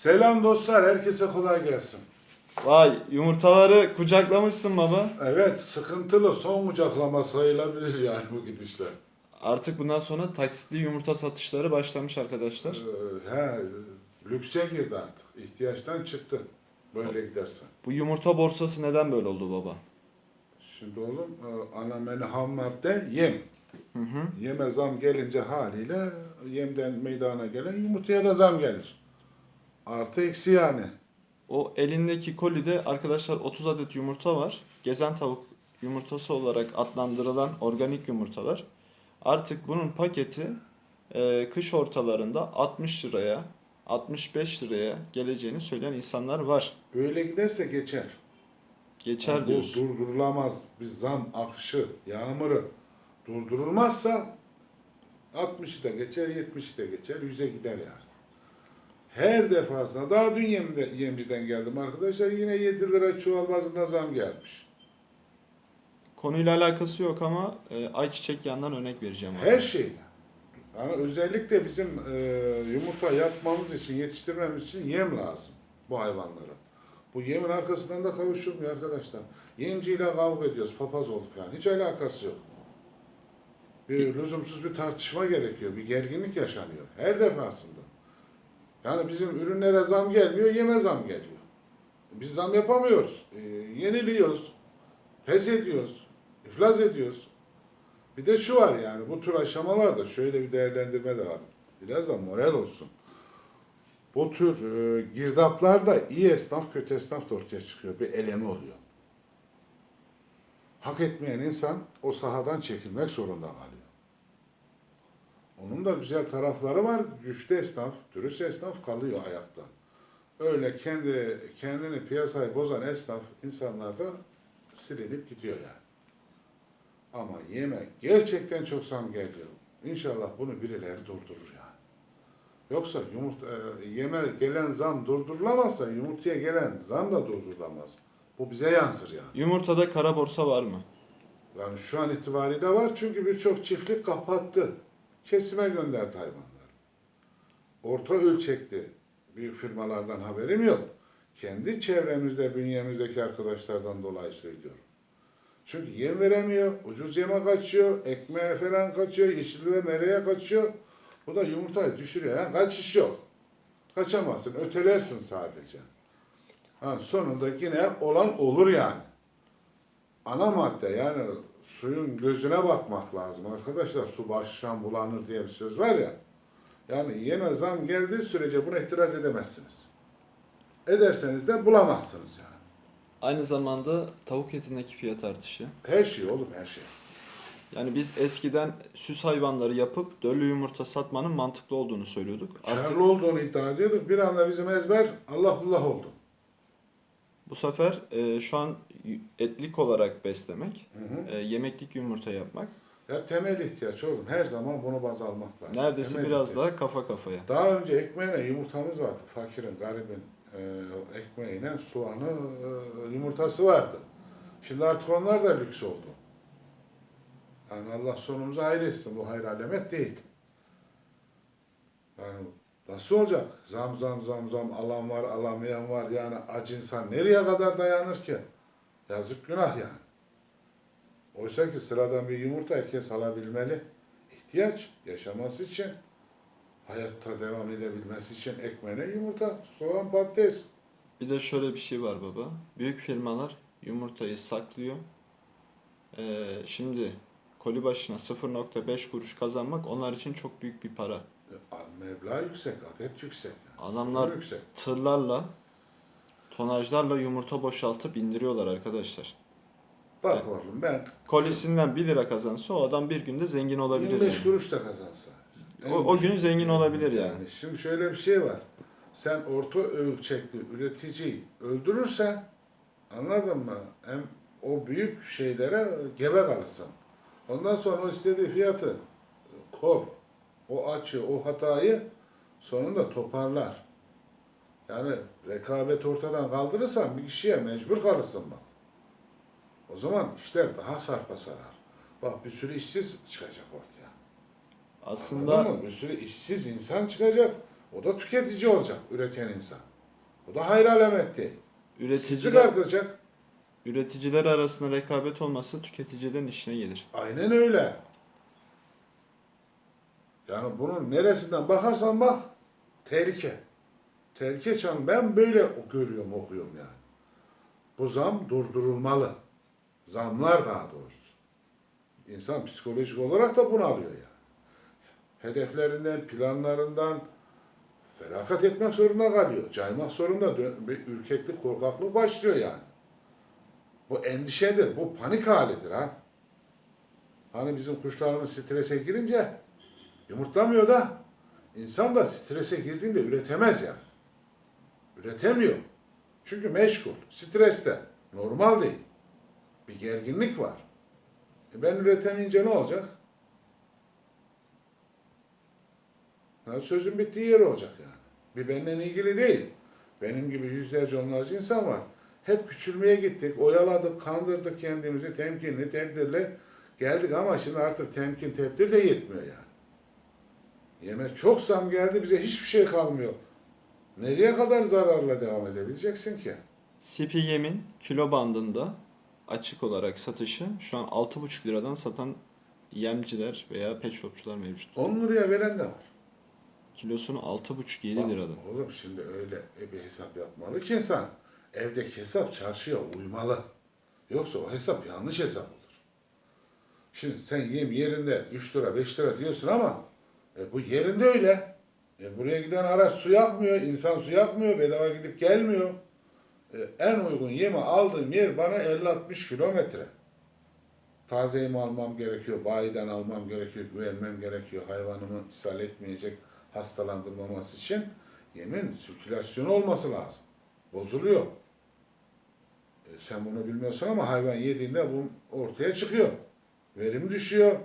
Selam dostlar, herkese kolay gelsin. Vay yumurtaları kucaklamışsın baba. Evet, sıkıntılı son kucaklama sayılabilir yani bu gidişle. Artık bundan sonra taksitli yumurta satışları başlamış arkadaşlar. Ee, he, lükse girdi artık. İhtiyaçtan çıktı. Böyle giderse. Bu yumurta borsası neden böyle oldu baba? Şimdi oğlum, e, ana menü ham madde yem. Hı hı. Yeme zam gelince haliyle yemden meydana gelen yumurtaya da zam gelir. Artı eksi yani. O elindeki kolide arkadaşlar 30 adet yumurta var. Gezen tavuk yumurtası olarak adlandırılan organik yumurtalar. Artık bunun paketi e, kış ortalarında 60 liraya, 65 liraya geleceğini söyleyen insanlar var. Böyle giderse geçer. Geçer Bu diyorsun. durdurulamaz bir zam akışı, yağmuru durdurulmazsa 60'ı da geçer, 70'i de geçer, 100'e gider yani. Her defasında, daha dün yemde, yemciden geldim arkadaşlar, yine 7 lira çuval bazında zam gelmiş. Konuyla alakası yok ama e, ayçiçek yağından örnek vereceğim. abi. Her şeyde. Yani özellikle bizim e, yumurta yapmamız için, yetiştirmemiz için yem lazım bu hayvanlara. Bu yemin arkasından da kavuşulmuyor arkadaşlar. Yemciyle kavga ediyoruz, papaz olduk yani. Hiç alakası yok. Bir lüzumsuz bir tartışma gerekiyor, bir gerginlik yaşanıyor her defasında. Yani bizim ürünlere zam gelmiyor, yeme zam geliyor. Biz zam yapamıyoruz. E, yeniliyoruz, pes ediyoruz, iflas ediyoruz. Bir de şu var yani bu tür aşamalarda şöyle bir değerlendirme de var. Biraz da moral olsun. Bu tür e, girdaplarda iyi esnaf kötü esnaf da ortaya çıkıyor. Bir eleme oluyor. Hak etmeyen insan o sahadan çekilmek zorunda kalıyor. Onun da güzel tarafları var. Güçlü esnaf, dürüst esnaf kalıyor ayakta. Öyle kendi kendini piyasayı bozan esnaf insanlar da silinip gidiyor yani. Ama yeme gerçekten çok zam geliyor. İnşallah bunu birileri durdurur yani. Yoksa yumurta, e, yeme gelen zam durdurulamazsa yumurtaya gelen zam da durdurulamaz. Bu bize yansır yani. Yumurtada kara borsa var mı? Yani şu an itibariyle var çünkü birçok çiftlik kapattı. Kesime gönderdi hayvanları. Orta ölçekli büyük firmalardan haberim yok. Kendi çevremizde, bünyemizdeki arkadaşlardan dolayı söylüyorum. Çünkü yem veremiyor, ucuz yeme kaçıyor, ekmeğe falan kaçıyor, yeşil ve mereye kaçıyor. Bu da yumurtayı düşürüyor. Yani kaçış yok. Kaçamazsın, ötelersin sadece. Ha, sonunda yine olan olur yani. Ana madde yani suyun gözüne bakmak lazım arkadaşlar. Su baştan bulanır diye bir söz var ya. Yani yeme zam geldiği sürece buna itiraz edemezsiniz. Ederseniz de bulamazsınız yani. Aynı zamanda tavuk etindeki fiyat artışı. Her şey oğlum her şey. Yani biz eskiden süs hayvanları yapıp döllü yumurta satmanın mantıklı olduğunu söylüyorduk. Artık Karlı olduğunu iddia ediyorduk. Bir anda bizim ezber Allah bullah oldu. bu sefer e, şu an etlik olarak beslemek, Hı hı. e, yemeklik yumurta yapmak Ya temel ihtiyaç oğlum. Her zaman bunu baz almak lazım. neredeyse Temel biraz ihtiyaç. daha kafa kafaya. Daha önce ekmeğine yumurtamız vardı. Fakirin, garibin e, ekmeğine soğanı, e, yumurtası vardı. Şimdi artık onlar da lüks oldu. Yani Allah sonumuzu hayır etsin. Bu hayır alamet değil. Yani nasıl olacak? Zam zam zam zam alan var, alamayan var. Yani aç insan nereye kadar dayanır ki? Yazık günah yani. Oysa ki sıradan bir yumurta herkes alabilmeli. İhtiyaç yaşaması için hayatta devam edebilmesi için ekmeğine yumurta, soğan, patates. Bir de şöyle bir şey var baba. Büyük firmalar yumurtayı saklıyor. E, şimdi koli başına 0.5 kuruş kazanmak onlar için çok büyük bir para. E, Meblağ yüksek, adet yüksek. Adamlar- Sürü yüksek. Tırlarla, tonajlarla yumurta boşaltıp indiriyorlar arkadaşlar. Bak oğlum ben Kolisinden 1 lira kazansa o adam bir günde zengin olabilir 25 yani. kuruş da kazansa. O, o gün zengin olabilir yani. Şimdi şöyle bir şey var. Sen orta ölçekli üreticiyi öldürürsen anladın mı? Hem o büyük şeylere gebe kalırsın. Ondan sonra o istediği fiyatı kor. O açı, o hatayı sonunda toparlar. Yani rekabet ortadan kaldırırsan bir kişiye mecbur kalırsın bak. O zaman işler daha sarpa sarar. Bak bir sürü işsiz çıkacak ortaya. Aslında Anladın mı? Bir sürü işsiz insan çıkacak. O da tüketici olacak, üreten insan. O da hayır alamet değil. Üreticiler, artacak. üreticiler arasında rekabet olması tüketicilerin işine gelir. Aynen öyle. Yani bunun neresinden bakarsan bak tehlike. Tehlike çan ben böyle görüyorum okuyorum yani. Bu zam durdurulmalı. Zamlar daha doğrusu. İnsan psikolojik olarak da bunu alıyor yani. Hedeflerinden, planlarından feragat etmek zorunda kalıyor. Caymak zorunda. Bir ürkeklik, korkaklık başlıyor yani. Bu endişedir, bu panik halidir ha. Hani bizim kuşlarımız strese girince yumurtlamıyor da insan da strese girdiğinde üretemez yani. Üretemiyor. Çünkü meşgul, streste. Normal değil. Bir gerginlik var. E ben üretemeyince ne olacak? Ha, sözün bittiği yer olacak yani. Bir benden ilgili değil. Benim gibi yüzlerce onlarca insan var. Hep küçülmeye gittik, oyaladık, kandırdık kendimizi temkinli, tedbirli geldik ama şimdi artık temkin, tedbir de yetmiyor yani. Yemek çok zam geldi, bize hiçbir şey kalmıyor. Nereye kadar zararla devam edebileceksin ki? CPM'in kilo bandında açık olarak satışı şu an 6,5 liradan satan yemciler veya pet shopçular mevcut. 10 liraya veren de var. Kilosunu 6,5-7 Bak, liradan. Oğlum şimdi öyle bir hesap yapmalı ki insan. Evdeki hesap çarşıya uymalı. Yoksa o hesap yanlış hesap olur. Şimdi sen yem yerinde 3 lira 5 lira diyorsun ama e, bu yerinde öyle. E, buraya giden araç su yakmıyor, insan su yakmıyor, bedava gidip gelmiyor. E, en uygun yemi aldığım yer bana 50-60 kilometre. Taze yem almam gerekiyor, bayiden almam gerekiyor, güvenmem gerekiyor. Hayvanımı ishal etmeyecek, hastalandırmaması için yemin sirkülasyonu olması lazım. Bozuluyor. E, sen bunu bilmiyorsun ama hayvan yediğinde bu ortaya çıkıyor. Verim düşüyor.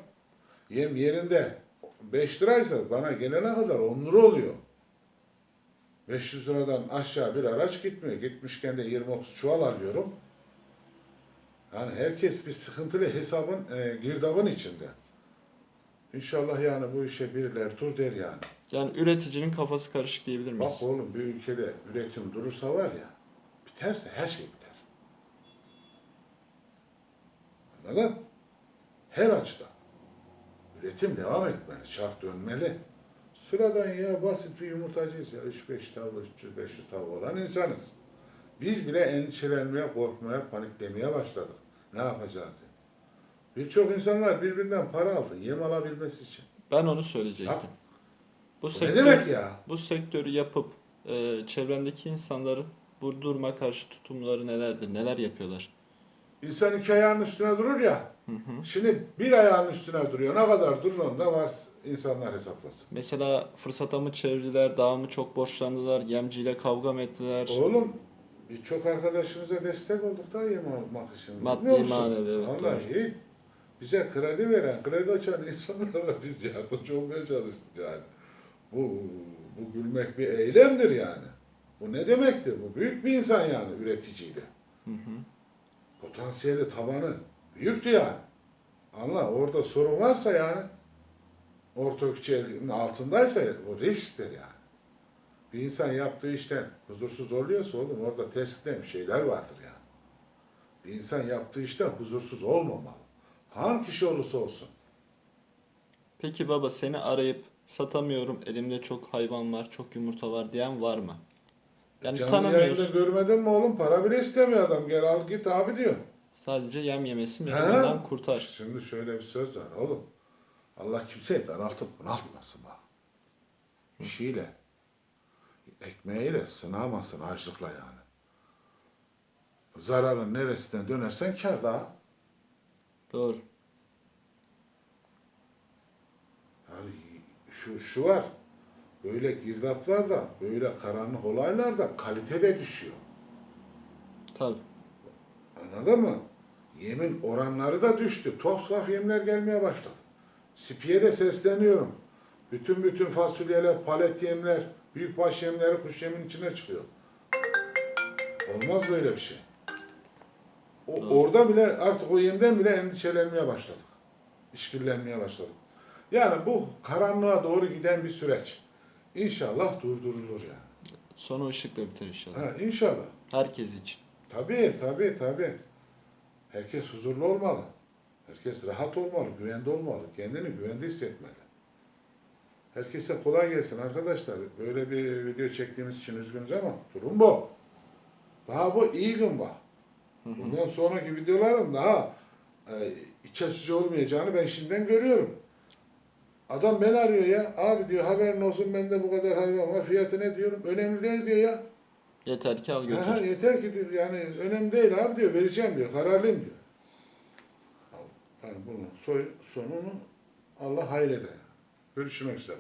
Yem yerinde 5 liraysa bana gelene kadar 10 lira oluyor. 500 liradan aşağı bir araç gitmiyor. Gitmişken de 20-30 çuval alıyorum. Yani herkes bir sıkıntılı hesabın, e, girdabın içinde. İnşallah yani bu işe birileri dur der yani. Yani üreticinin kafası karışık diyebilir miyiz? Bak oğlum bir ülkede üretim durursa var ya, biterse her şey biter. Anladın? Her açıdan. Üretim devam etmeli, çark dönmeli. Sıradan ya basit bir yumurtacıyız ya. 3-5 tavuk, 300-500 tavuk olan insanız. Biz bile endişelenmeye, korkmaya, paniklemeye başladık. Ne yapacağız diye. Birçok insanlar birbirinden para aldı yem alabilmesi için. Ben onu söyleyecektim. Bu Bu ne sektör, demek ya? bu sektörü yapıp e, çevrendeki insanların bu duruma karşı tutumları nelerdir? Neler yapıyorlar? İnsan iki ayağının üstüne durur ya. Şimdi bir ayağının üstüne duruyor. Ne kadar durur onda var insanlar hesaplasın. Mesela fırsata mı çevirdiler, daha mı çok borçlandılar, yemciyle kavga mı ettiler? Oğlum birçok arkadaşımıza destek olduk da yem almak için. Maddi, manevi, evet, Vallahi bize kredi veren, kredi açan insanlara biz yardımcı olmaya çalıştık yani. Bu, bu gülmek bir eylemdir yani. Bu ne demektir? Bu büyük bir insan yani üreticiydi. Potansiyeli tabanı büyüktü yani. Anla orada sorun varsa yani orta altındaysa o risktir yani. Bir insan yaptığı işten huzursuz oluyorsa oğlum orada tersinden bir şeyler vardır yani. Bir insan yaptığı işten huzursuz olmamalı. Hangi kişi olursa olsun. Peki baba seni arayıp satamıyorum, elimde çok hayvan var, çok yumurta var diyen var mı? Yani Canlı yayında tanımıyorsun. görmedin mi oğlum? Para bile istemiyor adam. Gel al git abi diyor. Sadece yem yemesin bundan kurtar. Şimdi şöyle bir söz var oğlum. Allah kimseyi daraltıp bunaltmasın bak. İşiyle, ekmeğiyle sınamasın açlıkla yani. Zararın neresinden dönersen kar daha. Doğru. Yani şu, şu var. Böyle girdaplarda, böyle karanlık olaylarda kalite de düşüyor. Tabii. Anladın mı? Yemin oranları da düştü. Tuhaf tuhaf yemler gelmeye başladı. Spiye de sesleniyorum. Bütün bütün fasulyeler, palet yemler, büyükbaş yemleri kuş yemin içine çıkıyor. Olmaz böyle bir şey. O, orada bile artık o yemden bile endişelenmeye başladık. İşkillenmeye başladık. Yani bu karanlığa doğru giden bir süreç. İnşallah durdurulur ya. Sonu ışıkla biter inşallah. Ha, inşallah. Herkes için. Tabii tabii tabii. Herkes huzurlu olmalı. Herkes rahat olmalı, güvende olmalı. Kendini güvende hissetmeli. Herkese kolay gelsin arkadaşlar. Böyle bir video çektiğimiz için üzgünüz ama durum bu. Daha bu iyi gün var. Bundan sonraki videoların daha e, iç açıcı olmayacağını ben şimdiden görüyorum. Adam beni arıyor ya. Abi diyor haberin olsun bende bu kadar hayvan var. Fiyatı ne diyorum. Önemli değil diyor ya. Yeter ki al götür. Aha, yeter ki diyor yani önemli değil abi diyor vereceğim diyor kararlıyım diyor. Yani bunun soy, sonunu Allah hayreder. Görüşmek üzere.